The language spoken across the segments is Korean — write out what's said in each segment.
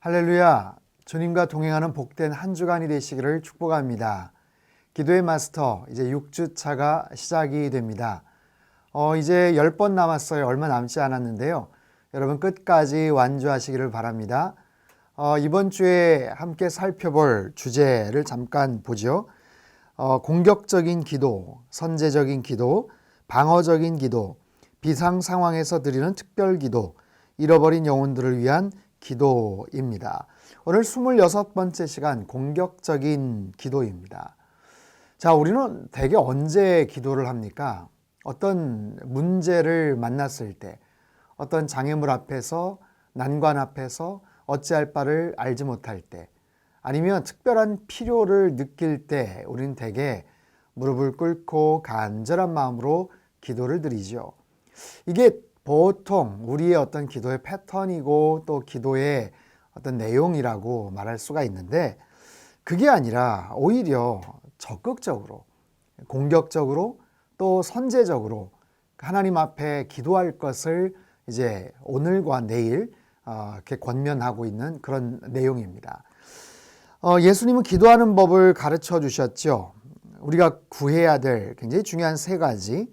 할렐루야. 주님과 동행하는 복된 한 주간이 되시기를 축복합니다. 기도의 마스터, 이제 6주차가 시작이 됩니다. 어, 이제 10번 남았어요. 얼마 남지 않았는데요. 여러분 끝까지 완주하시기를 바랍니다. 어, 이번 주에 함께 살펴볼 주제를 잠깐 보죠. 어, 공격적인 기도, 선제적인 기도, 방어적인 기도, 비상 상황에서 드리는 특별 기도, 잃어버린 영혼들을 위한 기도입니다. 오늘 26번째 시간 공격적인 기도입니다. 자, 우리는 대개 언제 기도를 합니까? 어떤 문제를 만났을 때, 어떤 장애물 앞에서, 난관 앞에서 어찌할 바를 알지 못할 때, 아니면 특별한 필요를 느낄 때 우리는 대개 무릎을 꿇고 간절한 마음으로 기도를 드리죠. 이게 보통 우리의 어떤 기도의 패턴이고 또 기도의 어떤 내용이라고 말할 수가 있는데 그게 아니라 오히려 적극적으로 공격적으로 또 선제적으로 하나님 앞에 기도할 것을 이제 오늘과 내일 어, 이렇게 권면하고 있는 그런 내용입니다. 어, 예수님은 기도하는 법을 가르쳐 주셨죠. 우리가 구해야 될 굉장히 중요한 세 가지.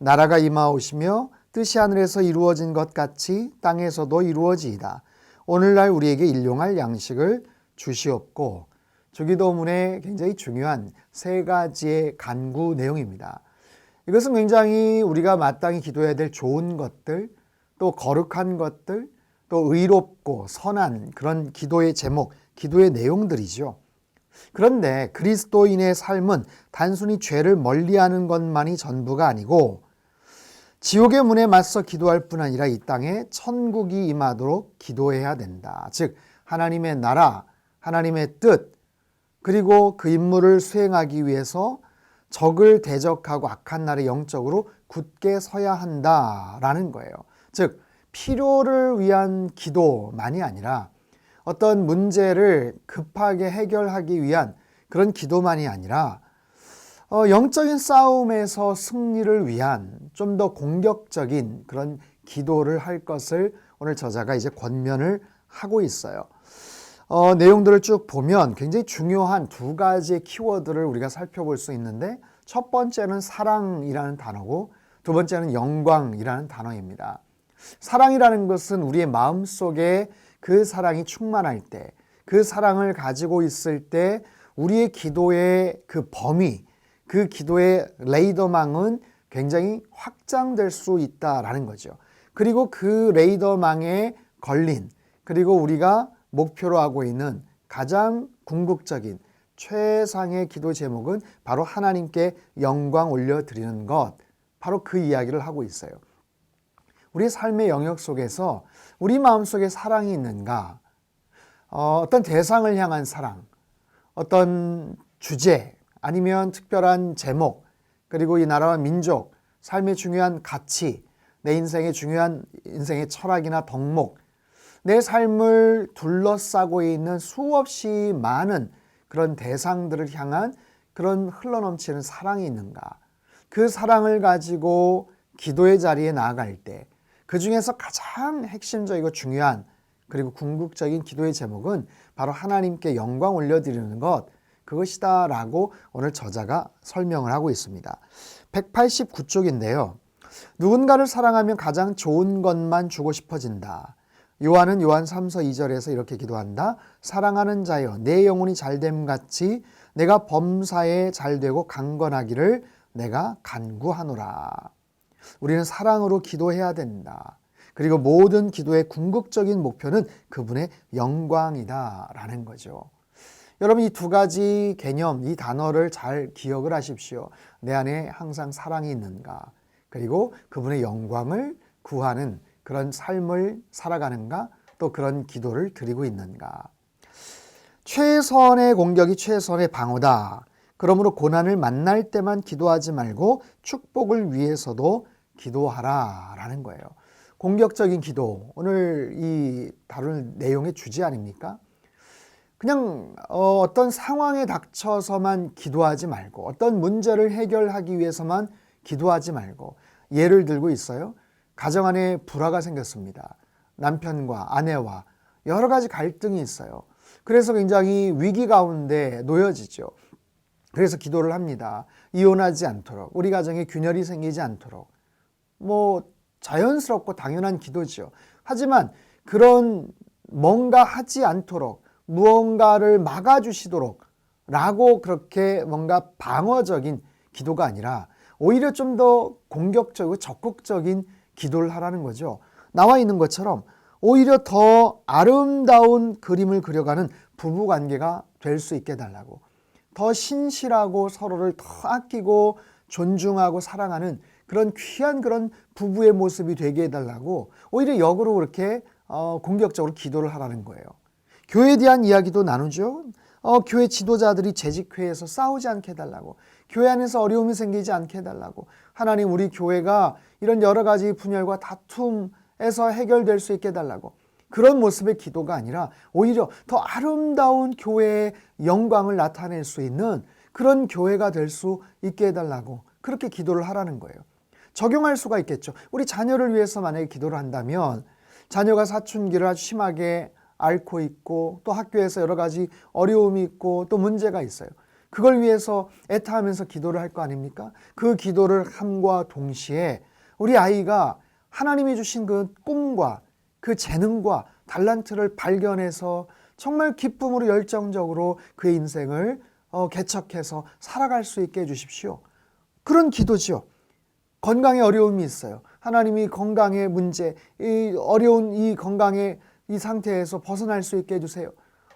나라가 임하오시며 뜻이 하늘에서 이루어진 것 같이 땅에서도 이루어지이다. 오늘날 우리에게 일용할 양식을 주시옵고 주기도문의 굉장히 중요한 세 가지의 간구 내용입니다. 이것은 굉장히 우리가 마땅히 기도해야 될 좋은 것들, 또 거룩한 것들, 또 의롭고 선한 그런 기도의 제목, 기도의 내용들이죠. 그런데 그리스도인의 삶은 단순히 죄를 멀리하는 것만이 전부가 아니고 지옥의 문에 맞서 기도할 뿐 아니라 이 땅에 천국이 임하도록 기도해야 된다. 즉 하나님의 나라, 하나님의 뜻, 그리고 그 임무를 수행하기 위해서 적을 대적하고 악한 날에 영적으로 굳게 서야 한다라는 거예요. 즉 필요를 위한 기도만이 아니라 어떤 문제를 급하게 해결하기 위한 그런 기도만이 아니라 어, 영적인 싸움에서 승리를 위한 좀 더 공격적인 그런 기도를 할 것을 오늘 저자가 이제 권면을 하고 있어요. 어, 내용들을 쭉 보면 굉장히 중요한 두 가지의 키워드를 우리가 살펴볼 수 있는데 첫 번째는 사랑이라는 단어고 두 번째는 영광이라는 단어입니다. 사랑이라는 것은 우리의 마음 속에 그 사랑이 충만할 때, 그 사랑을 가지고 있을 때 우리의 기도의 그 범위, 그 기도의 레이더망은 굉장히 확장될 수 있다라는 거죠. 그리고 그 레이더망에 걸린 그리고 우리가 목표로 하고 있는 가장 궁극적인 최상의 기도 제목은 바로 하나님께 영광 올려드리는 것. 바로 그 이야기를 하고 있어요. 우리 삶의 영역 속에서 우리 마음 속에 사랑이 있는가? 어, 어떤 대상을 향한 사랑, 어떤 주제, 아니면 특별한 제목, 그리고 이 나라와 민족, 삶의 중요한 가치, 내 인생의 중요한 인생의 철학이나 덕목, 내 삶을 둘러싸고 있는 수없이 많은 그런 대상들을 향한 그런 흘러넘치는 사랑이 있는가? 그 사랑을 가지고 기도의 자리에 나아갈 때, 그 중에서 가장 핵심적이고 중요한 그리고 궁극적인 기도의 제목은 바로 하나님께 영광 올려드리는 것, 그것이다 라고 오늘 저자가 설명을 하고 있습니다. 189쪽인데요. 누군가를 사랑하면 가장 좋은 것만 주고 싶어진다. 요한은 요한 3서 2절에서 이렇게 기도한다. 사랑하는 자여 내 영혼이 잘됨 같이 내가 범사에 잘되고 강건하기를 내가 간구하노라. 우리는 사랑으로 기도해야 된다. 그리고 모든 기도의 궁극적인 목표는 그분의 영광이다라는 거죠. 여러분 이 두 가지 개념, 이 단어를 잘 기억을 하십시오. 내 안에 항상 사랑이 있는가? 그리고 그분의 영광을 구하는 그런 삶을 살아가는가? 또 그런 기도를 드리고 있는가? 최선의 공격이 최선의 방어다. 그러므로 고난을 만날 때만 기도하지 말고 축복을 위해서도 기도하라 라는 거예요. 공격적인 기도, 오늘 이 다룰 내용의 주제 아닙니까? 그냥 어, 어떤 상황에 닥쳐서만 기도하지 말고 어떤 문제를 해결하기 위해서만 기도하지 말고 예를 들고 있어요. 가정 안에 불화가 생겼습니다. 남편과 아내와 여러 가지 갈등이 있어요. 그래서 굉장히 위기 가운데 놓여지죠. 그래서 기도를 합니다. 이혼하지 않도록, 우리 가정에 균열이 생기지 않도록. 뭐, 자연스럽고 당연한 기도죠. 하지만 그런 뭔가 하지 않도록, 무언가를 막아주시도록 라고 그렇게 뭔가 방어적인 기도가 아니라 오히려 좀 더 공격적이고 적극적인 기도를 하라는 거죠. 나와 있는 것처럼 오히려 더 아름다운 그림을 그려가는 부부 관계가 될 수 있게 해달라고. 더 신실하고 서로를 더 아끼고 존중하고 사랑하는 그런 귀한 그런 부부의 모습이 되게 해달라고 오히려 역으로 그렇게 어, 공격적으로 기도를 하라는 거예요. 교회에 대한 이야기도 나누죠. 어, 교회 지도자들이 재직회에서 싸우지 않게 해달라고. 교회 안에서 어려움이 생기지 않게 해달라고. 하나님 우리 교회가 이런 여러 가지 분열과 다툼에서 해결될 수 있게 해달라고. 그런 모습의 기도가 아니라 오히려 더 아름다운 교회의 영광을 나타낼 수 있는 그런 교회가 될 수 있게 해달라고 그렇게 기도를 하라는 거예요. 적용할 수가 있겠죠. 우리 자녀를 위해서 만약에 기도를 한다면 자녀가 사춘기를 아주 심하게 앓고 있고 또 학교에서 여러 가지 어려움이 있고 또 문제가 있어요. 그걸 위해서 애타하면서 기도를 할 거 아닙니까? 그 기도를 함과 동시에 우리 아이가 하나님이 주신 그 꿈과 그 재능과 달란트를 발견해서 정말 기쁨으로 열정적으로 그의 인생을 어, 개척해서 살아갈 수 있게 해주십시오. 그런 기도지요. 건강에 어려움이 있어요. 하나님이 건강의 문제, 이 어려운 이 건강의 이 상태에서 벗어날 수 있게 해주세요.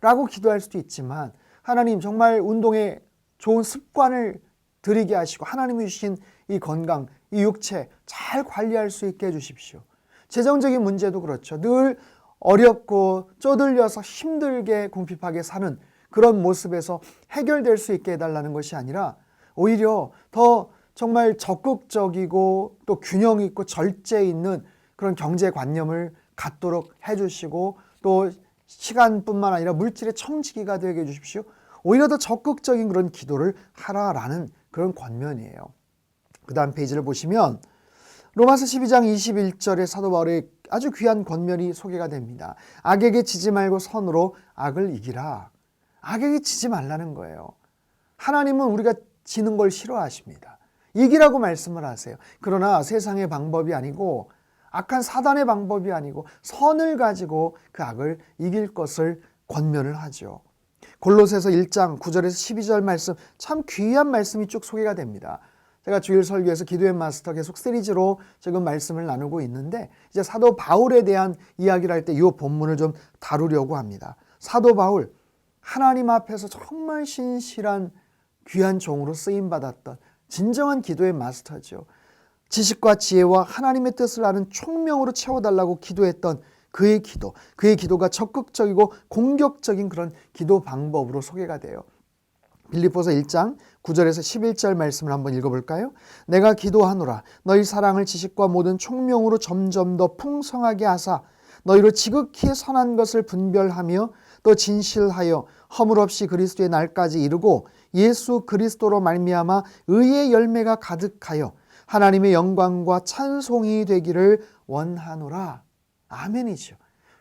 라고 기도할 수도 있지만 하나님 정말 운동에 좋은 습관을 들이게 하시고 하나님이 주신 이 건강, 이 육체 잘 관리할 수 있게 해주십시오. 재정적인 문제도 그렇죠. 늘 어렵고 쪼들려서 힘들게 궁핍하게 사는 그런 모습에서 해결될 수 있게 해달라는 것이 아니라 오히려 더 정말 적극적이고 또 균형 있고 절제 있는 그런 경제관념을 갖도록 해주시고 또 시간뿐만 아니라 물질의 청지기가 되게 해주십시오. 오히려 더 적극적인 그런 기도를 하라라는 그런 권면이에요. 그 다음 페이지를 보시면 로마서 12장 21절에 사도 바울의 아주 귀한 권면이 소개가 됩니다. 악에게 지지 말고 선으로 악을 이기라. 악에게 지지 말라는 거예요. 하나님은 우리가 지는 걸 싫어하십니다. 이기라고 말씀을 하세요. 그러나 세상의 방법이 아니고 악한 사단의 방법이 아니고 선을 가지고 그 악을 이길 것을 권면을 하죠. 골로새서 1장 9절에서 12절 말씀 참 귀한 말씀이 쭉 소개가 됩니다. 제가 주일 설교에서 기도의 마스터 계속 시리즈로 지금 말씀을 나누고 있는데 이제 사도 바울에 대한 이야기를 할 때 이 본문을 좀 다루려고 합니다. 사도 바울 하나님 앞에서 정말 신실한 귀한 종으로 쓰임 받았던 진정한 기도의 마스터죠. 지식과 지혜와 하나님의 뜻을 아는 총명으로 채워달라고 기도했던 그의 기도, 그의 기도가 적극적이고 공격적인 그런 기도 방법으로 소개가 돼요. 빌립보서 1장 9절에서 11절 말씀을 한번 읽어볼까요? 내가 기도하노라 너희 사랑을 지식과 모든 총명으로 점점 더 풍성하게 하사 너희로 지극히 선한 것을 분별하며 또 진실하여 허물 없이 그리스도의 날까지 이르고 예수 그리스도로 말미암아 의의 열매가 가득하여 하나님의 영광과 찬송이 되기를 원하노라. 아멘이죠.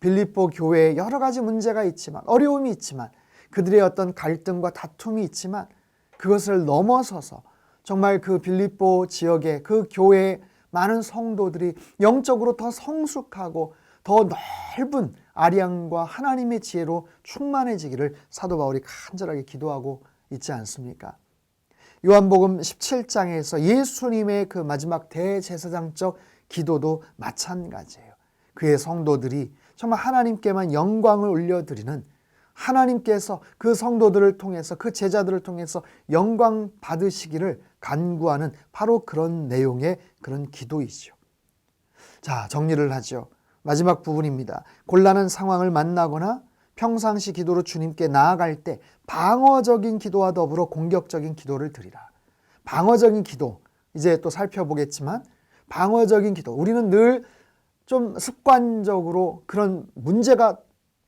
빌립보 교회에 여러 가지 문제가 있지만 어려움이 있지만 그들의 어떤 갈등과 다툼이 있지만 그것을 넘어서서 정말 그 빌립보 지역의 그 교회의 많은 성도들이 영적으로 더 성숙하고 더 넓은 아량과 하나님의 지혜로 충만해지기를 사도 바울이 간절하게 기도하고 있지 않습니까? 요한복음 17장에서 예수님의 그 마지막 대제사장적 기도도 마찬가지예요. 그의 성도들이 정말 하나님께만 영광을 올려드리는 하나님께서 그 성도들을 통해서 그 제자들을 통해서 영광 받으시기를 간구하는 바로 그런 내용의 그런 기도이죠. 자, 정리를 하죠. 마지막 부분입니다. 곤란한 상황을 만나거나 평상시 기도로 주님께 나아갈 때 방어적인 기도와 더불어 공격적인 기도를 드리라. 방어적인 기도, 이제 또 살펴보겠지만 방어적인 기도. 우리는 늘 좀 습관적으로 그런 문제가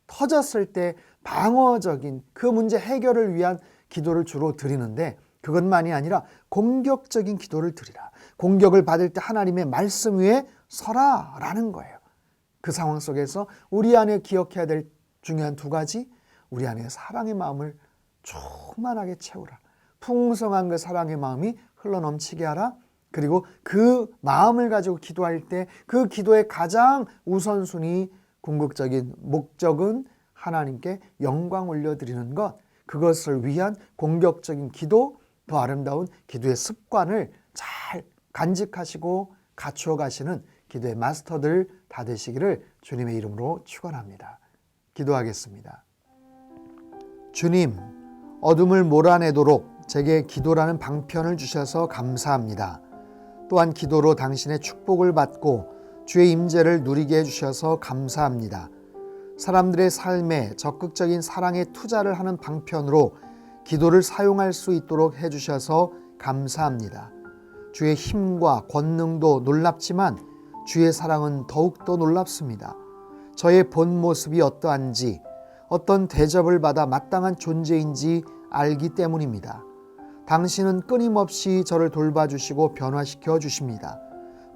터졌을 때 방어적인 그 문제 해결을 위한 기도를 주로 드리는데 그것만이 아니라 공격적인 기도를 드리라. 공격을 받을 때 하나님의 말씀 위에 서라라는 거예요. 그 상황 속에서 우리 안에 기억해야 될 중요한 두 가지 우리 안에 사랑의 마음을 충만하게 채우라. 풍성한 그 사랑의 마음이 흘러넘치게 하라. 그리고 그 마음을 가지고 기도할 때 그 기도의 가장 우선순위 궁극적인 목적은 하나님께 영광 올려드리는 것. 그것을 위한 공격적인 기도, 더 아름다운 기도의 습관을 잘 간직하시고 갖추어 가시는 기도의 마스터들 다 되시기를 주님의 이름으로 축원합니다. 기도하겠습니다. 주님, 어둠을 몰아내도록 제게 기도라는 방편을 주셔서 감사합니다. 또한 기도로 당신의 축복을 받고 주의 임재를 누리게 해 주셔서 감사합니다. 사람들의 삶에 적극적인 사랑의 투자를 하는 방편으로 기도를 사용할 수 있도록 해 주셔서 감사합니다. 주의 힘과 권능도 놀랍지만 주의 사랑은 더욱더 놀랍습니다. 저의 본 모습이 어떠한지 어떤 대접을 받아 마땅한 존재인지 알기 때문입니다. 당신은 끊임없이 저를 돌봐주시고 변화시켜 주십니다.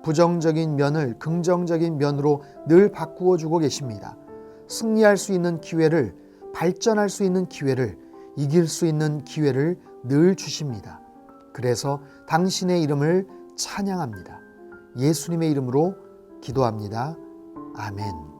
부정적인 면을 긍정적인 면으로 늘 바꾸어 주고 계십니다. 승리할 수 있는 기회를, 발전할 수 있는 기회를, 이길 수 있는 기회를 늘 주십니다. 그래서 당신의 이름을 찬양합니다. 예수님의 이름으로 기도합니다. 아멘.